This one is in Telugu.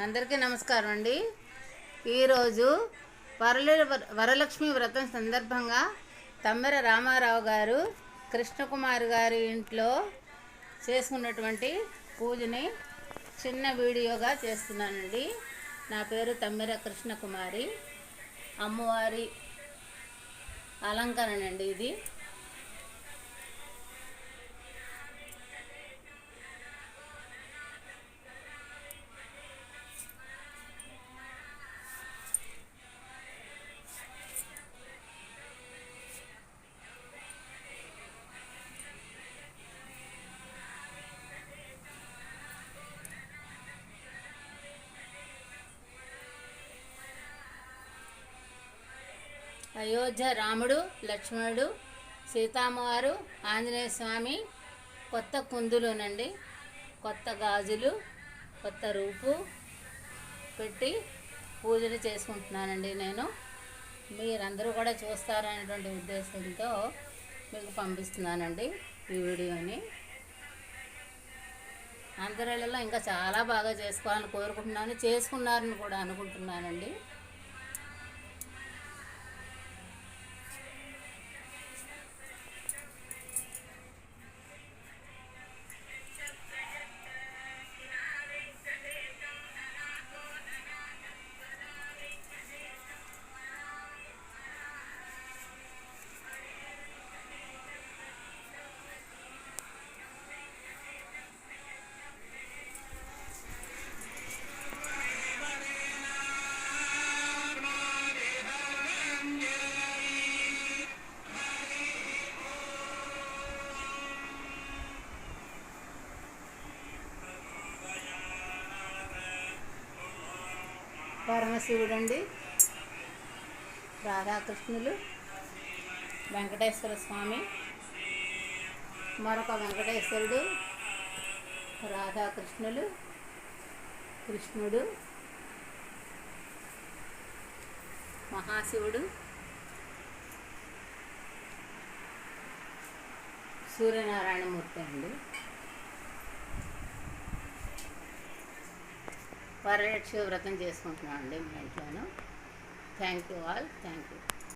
అందరికీ నమస్కారం అండి. ఈరోజు వరల వరలక్ష్మి వ్రతం సందర్భంగా తమ్మెర రామారావు గారు కృష్ణకుమార్ గారి ఇంట్లో చేసుకున్నటువంటి పూజని చిన్న వీడియోగా చేస్తున్నానండి. నా పేరు తమ్మెర కృష్ణకుమారి. అమ్మవారి అలంకరణ అండి ఇది. అయోధ్య రాముడు లక్ష్మణుడు సీతామ్మవారు ఆంజనేయ స్వామి కొత్త కుందులునండి. కొత్త గాజులు కొత్త రూపు పెట్టి పూజలు చేసుకుంటున్నానండి నేను. మీరందరూ కూడా చూస్తారనేటువంటి ఉద్దేశంతో మీకు పంపిస్తున్నానండి ఈ వీడియోని. అందరిలో ఇంకా చాలా బాగా చేసుకోవాలని కోరుకుంటున్నాను చేసుకున్నారని కూడా అనుకుంటున్నానండి. పరమశివుడు అండి రాధాకృష్ణులు. వెంకటేశ్వర స్వామి. మరొక వెంకటేశ్వరుడు రాధాకృష్ణులు కృష్ణుడు మహాశివుడు సూర్యనారాయణమూర్తి అండి. వరలక్ష్మి వ్రతం చేసుకుంటున్నాను అండి మా ఇంట్లోనూ. Thank you all. Thank you.